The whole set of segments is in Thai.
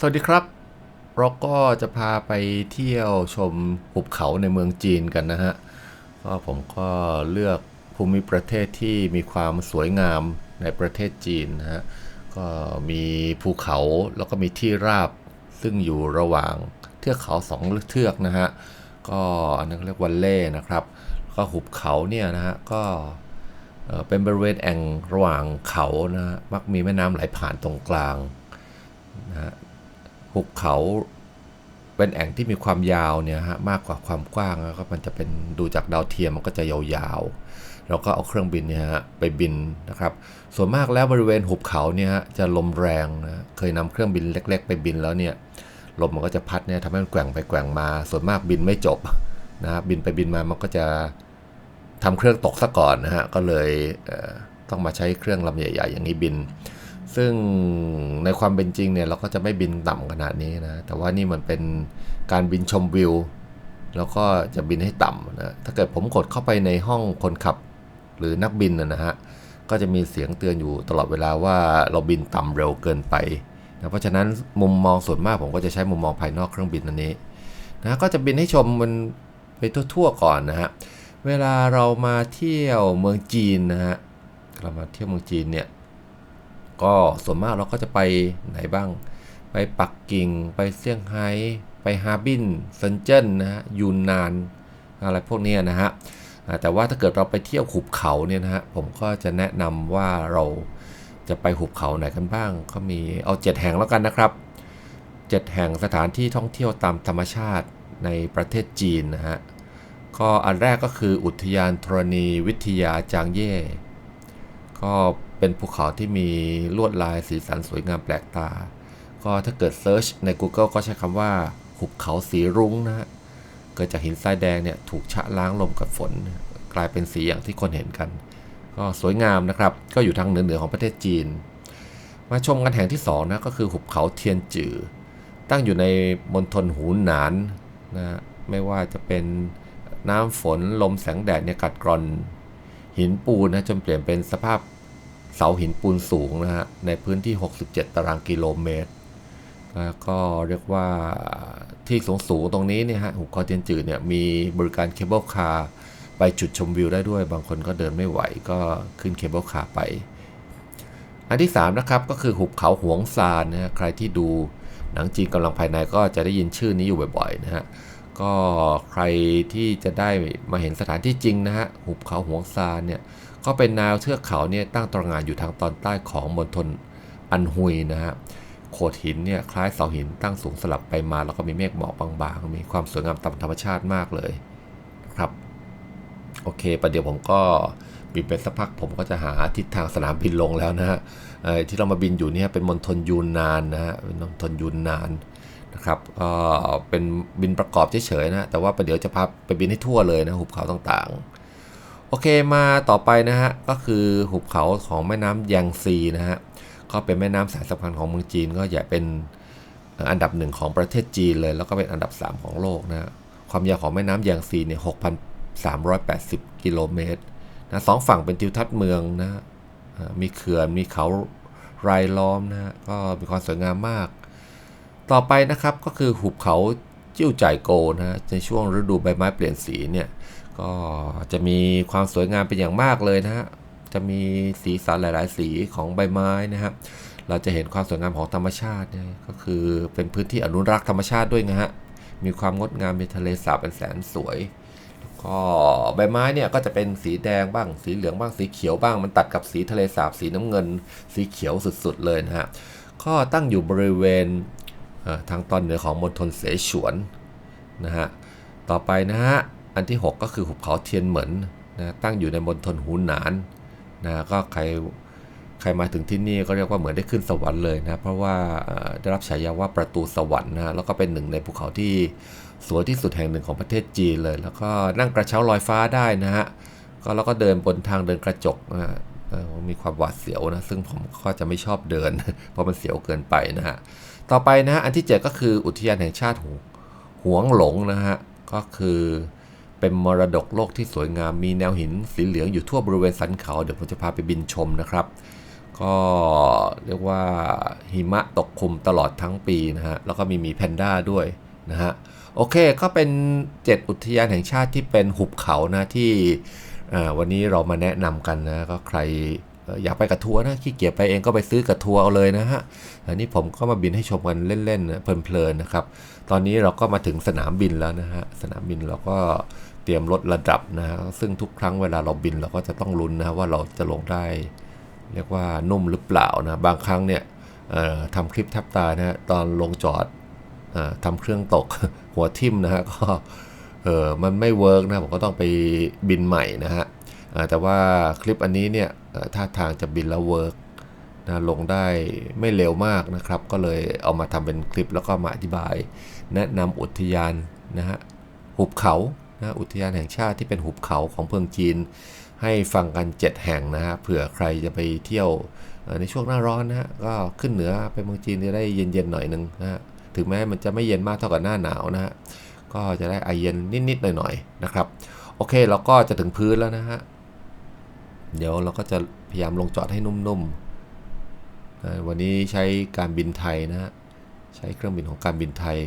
สวัสดีครับ เราก็จะพาไปเที่ยวชมหุบเขาในเมืองจีนกันนะฮะก็ผมก็เลือกภูมิประเทศที่มีความสวยงามในประเทศจีนนะฮะ ก็มีภูเขาแล้วก็มีที่ราบซึ่งอยู่ระหว่างเทือกเขาสองเทือกนะฮะ ก็อันนั้นเรียกวันเล่นะครับ ก็หุบเขาเนี่ยนะฮะก็เป็นบริเวณแอ่งระหว่างเขานะฮะมักมีแม่น้ำไหลผ่านตรงกลางนะฮะ หุบเขาเป็นแอ่งที่มีความยาวเนี่ยฮะมากกว่าความกว้างแล้วก็มันจะเป็นดูจากดาวเทียมมันก็จะยาวๆเราก็เอาเครื่องบินเนี่ยฮะไปบินนะครับ ส่วนมากแล้วบริเวณหุบเขาเนี่ยฮะจะลมแรงนะเคยนำเครื่องบินเล็ก ๆ ไปบินแล้วเนี่ยลมมันก็จะพัดเนี่ยทำให้มันแกว่งไปแกว่งมา ส่วนมากบินไม่จบนะครับบินไปบินมามันก็จะทำเครื่องตกซะก่อนนะฮะก็เลยเต้องมาใช้เครื่องลำใหญ่ ๆ อย่างนี้บิน ซึ่งในความเป็นจริงเนี่ยเราก็จะไม่บินต่ำขนาดนี้นะ แต่ว่านี่มันเป็นการบินชมวิว แล้วก็จะบินให้ต่ำนะ ถ้าเกิดผมกดเข้าไปในห้องคนขับหรือนักบินนะฮะ ก็จะมีเสียงเตือนอยู่ตลอดเวลาว่าเราบินต่ำเร็วเกินไปนะเพราะฉะนั้นมุมมองส่วนมากผมก็จะใช้มุมมองภายนอกเครื่องบินอันนี้นะก็จะบินให้ชมมันไปทั่วๆก่อนนะฮะ เวลาเรามาเที่ยวเมืองจีนนะฮะเรามาเที่ยวเมืองจีนเนี่ย ก็ส่วนมากเราก็จะไปไหนบ้าง ไปปักกิ่ง ไปเซี่ยงไฮ้ไปฮาร์บินเซินเจิ้นนะฮะยูนนานอะไรพวกนี้นะฮะแต่ว่าถ้าเกิดเราไปเที่ยวหุบเขาเนี่ยนะฮะผมก็จะแนะนำว่าเราจะไปหุบเขาไหนกันบ้าง ก็มีเอาเจ็ดแห่งแล้วกันนะครับเจ็ดแห่งสถานที่ท่องเที่ยวตามธรรมชาติในประเทศจีนนะฮะก็อันแรกก็คืออุทยานธรณีวิทยาจางเย่ก็ เป็นภูเขาที่มีลวดลายสีสันสวยงามแปลกตา ก็ถ้าเกิดเซิร์ชใน Google ก็ใช้คำว่าหุบเขาสีรุ้งนะฮะ เกิดจากหินทรายแดงเนี่ยถูกชะล้างลมกับฝน กลายเป็นสีอย่างที่คนเห็นกัน ก็สวยงามนะครับ ก็อยู่ทางเหนือของประเทศจีน มาชมกันแห่งที่สองนะก็คือหุบเขาเทียนจือ ตั้งอยู่ในมณฑลหูหนานนะฮะไม่ว่าจะเป็นน้ำฝนลมแสงแดดเนี่ยกัดกร่อน หินปูนนะจนเปลี่ยนเป็นสภาพ เสาหินปูนสูงนะฮะในพื้นที่ 67 ตารางกิโลเมตรแล้วก็เรียกว่าที่สูงสูงตรงนี้เนี่ยฮะหุบเขาเทียนจืดเนี่ยมีบริการเคเบิลคาร์ไปจุดชมวิวได้ด้วย บางคนก็เดินไม่ไหวก็ขึ้นเคเบิลคาร์ไป อันที่ 3 นะครับ ก็คือหุบเขาหวงซานนะฮะใครที่ดูหนังจีนกำลังภายในก็จะได้ยินชื่อนี้อยู่บ่อยๆนะฮะก็ใครที่จะได้มาเห็นสถานที่จริงนะฮะหุบเขาหวงซานเนี่ย ก็เป็นแนวเทือกเขาเนี่ยตั้งตระหง่านอยู่ทางตอนใต้ของมณฑลอันฮุยนะฮะโขดหินเนี่ยคล้ายเสาหินตั้งสูงสลับไปมา แล้วก็มีเมฆหมอกบางๆ มีความสวยงามตามธรรมชาติมากเลยครับ โอเคประเดี๋ยวผมก็บินไปสักพักผมก็จะหาทิศทางสนามบินลงแล้วนะฮะที่เรามาบินอยู่เนี่ยเป็นมณฑลยูนนานนะฮะเป็นมณฑลยูนนานนะครับก็เป็นบินประกอบเฉยๆนะแต่ว่าประเดี๋ยวจะพาไปบินให้ทั่วเลยนะหุบเขาต่างๆ โอเคมาต่อไปนะฮะ ก็คือหุบเขาของแม่น้ำแยงซีนะฮะ ก็เป็นแม่น้ำสายสำคัญของเมืองจีนก็ใหญ่เป็นอันดับหนึ่งของประเทศจีนเลย แล้วก็เป็นอันดับ 3 ของโลกนะฮะความยาวของแม่น้ำแยงซีเนี่ย6,380 กิโลเมตรนะสองฝั่งเป็นทิวทัศน์เมืองนะมีเขื่อน มีเขารายล้อมนะก็มีความสวยงามมาก ต่อไปนะครับก็คือหุบเขาจิ้วจ่ายโกนะฮะในช่วงฤดูใบไม้เปลี่ยนสีเนี่ย ก็จะมีความสวยงามเป็นอย่างมากเลยนะฮะ จะมีสีสันหลาย ๆ สีของใบไม้นะฮะเราจะเห็นความสวยงามของธรรมชาติเนี่ยก็คือเป็นพื้นที่อนุรักษ์ธรรมชาติด้วยนะฮะ มีความงดงามมีทะเลสาบเป็นแสนสวยก็ใบไม้เนี่ยก็จะเป็นสีแดงบ้าง สีเหลืองบ้าง สีเขียวบ้าง มันตัดกับสีทะเลสาบ สีน้ำเงิน สีเขียวสุด ๆ เลยนะฮะ ก็ตั้งอยู่บริเวณทางตอนเหนือของมณฑลเสฉวนนะฮะ ต่อไปนะฮะ อันที่ 6 ก็คือหุบเขาเทียนเหมินนะตั้งอยู่ในมณฑลหูหนานนะก็ใครใครมาถึงที่นี่ก็เรียกว่าเหมือนได้ขึ้นสวรรค์เลยนะเพราะว่าได้รับฉายาว่าประตูสวรรค์นะแล้วก็เป็นหนึ่งในภูเขาที่สวยที่สุดแห่งหนึ่งของประเทศจีนเลย แล้วก็นั่งกระเช้าลอยฟ้าได้นะฮะก็แล้วก็เดินบนทางเดินกระจกนะฮะมีความหวาดเสียวนะซึ่งผมก็จะไม่ชอบเดิน เพราะมันเสียวเกินไปนะฮะต่อไปนะฮะอันที่เจ็ดก็คืออุทยานแห่งชาติหูหวงหลงนะฮะก็คือ เป็นมรดกโลกที่สวยงามมีแนวหินสีเหลืองอยู่ทั่วบริเวณสันเขา เดี๋ยวผมจะพาไปบินชมนะครับ ก็เรียกว่าหิมะตกคลุมตลอดทั้งปีนะฮะ แล้วก็มีหมีแพนด้าด้วยนะฮะ โอเคก็เป็น 7 อุทยานแห่งชาติที่เป็นหุบเขานะที่วันนี้เรามาแนะนำกันนะ ก็ใคร อ่ออยากไปกับทัวร์นะขี้เกียจไปเองก็ไปซื้อกับทัวร์เอาเลยนะฮะอันนี้ผมก็มาบินให้ชมกันเล่นๆเพลินๆนะครับ ตอนนี้เราก็มาถึงสนามบินแล้วนะฮะสนามบินเราก็เตรียมลดระดับนะฮะซึ่งทุกครั้งเวลาเราบินเราก็จะต้องลุ้นนะว่าเราจะลงได้ เรียกว่านุ่มหรือเปล่านะบางครั้งเนี่ยทำคลิปแทบตายนะฮะตอนลงจอดอทำเครื่องตกหัวทิ่มนะฮะก็เออมันไม่เวิร์กนะผมก็ต้องไปบินใหม่นะฮะ แต่ว่าคลิปอันนี้เนี่ยท่าทางจะบินแล้วเวิร์กนะลงได้ไม่เร็วมากนะครับ ก็เลยเอามาทำเป็นคลิปแล้วก็มาอธิบาย แนะนำอุทยานนะฮะหุบเขานะอุทยานแห่งชาติที่เป็นหุบเขาของเมืองจีน ให้ฟังกัน 7 แห่งนะฮะเผื่อใครจะไปเที่ยวในช่วงหน้าร้อนนะฮะก็ขึ้นเหนือไปเมืองจีนจะได้เย็นๆหน่อยหนึงนะฮะถึงแม้มันจะไม่เย็นมากเท่ากับหน้าหนาวนะฮะก็จะได้ไอเย็นนิดๆหน่อยๆนะครับ โอเคเราก็จะถึงพื้นแล้วนะฮะ เดี๋ยวเราก็จะพยายามลงจอดให้นุ่มๆ วันนี้ใช้การบินไทยนะฮะใช้เครื่องบินของการบินไทย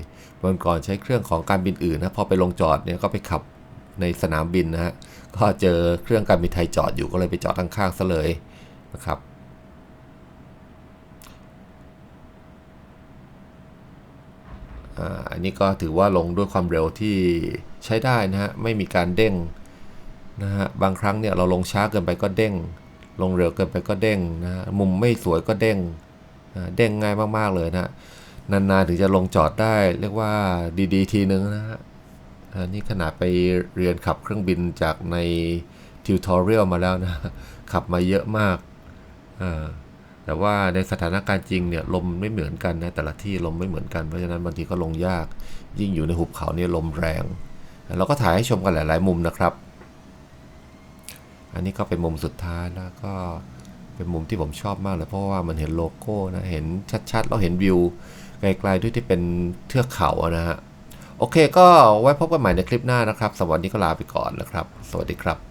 วันก่อนใช้เครื่องของการบินอื่นนะ พอไปลงจอดเนี่ยก็ไปขับในสนามบินนะฮะ ก็เจอเครื่องการบินไทยจอดอยู่ก็เลยไปจอดข้างๆซะเลยนะครับ อันนี้ก็ถือว่าลงด้วยความเร็วที่ใช้ได้นะฮะ ไม่มีการเด้ง นะฮะบางครั้งเนี่ยเราลงช้าเกินไปก็เด้ง ลงเร็วเกินไปก็เด้งนะฮะมุมไม่สวยก็เด้งเด้งง่ายมากๆเลยนะฮะนานๆถึงจะลงจอดได้เรียกว่าดีๆทีนึงนะฮะนนี้ขนาดไปเรียนขับเครื่องบินจากในทิวทอเรียลมาแล้วนะ ขับมาเยอะมากอ่าแต่ว่าในสถานการณ์จริงเนี่ยลมไม่เหมือนกันนะแต่ละที่ลมไม่เหมือนกันเพราะฉะนั้นบางทีก็ลงยาก ยิ่งอยู่ในหุบเขาเนี่ยลมแรง เราก็ถ่ายให้ชมกันหลาย ๆ มุมนะครับ อันนี้ก็เป็นมุมสุดท้ายแล้วก็เป็นมุมที่ผมชอบมากเลยเพราะว่ามันเห็นโลโก้นะ เห็นชัดๆ แล้วเห็นวิวไกลๆด้วยที่เป็นเทือกเขาอะนะฮะ โอเคก็ไว้พบกันใหม่ในคลิปหน้านะครับ สวัสดีก็ลาไปก่อนนะครับ สวัสดีครับ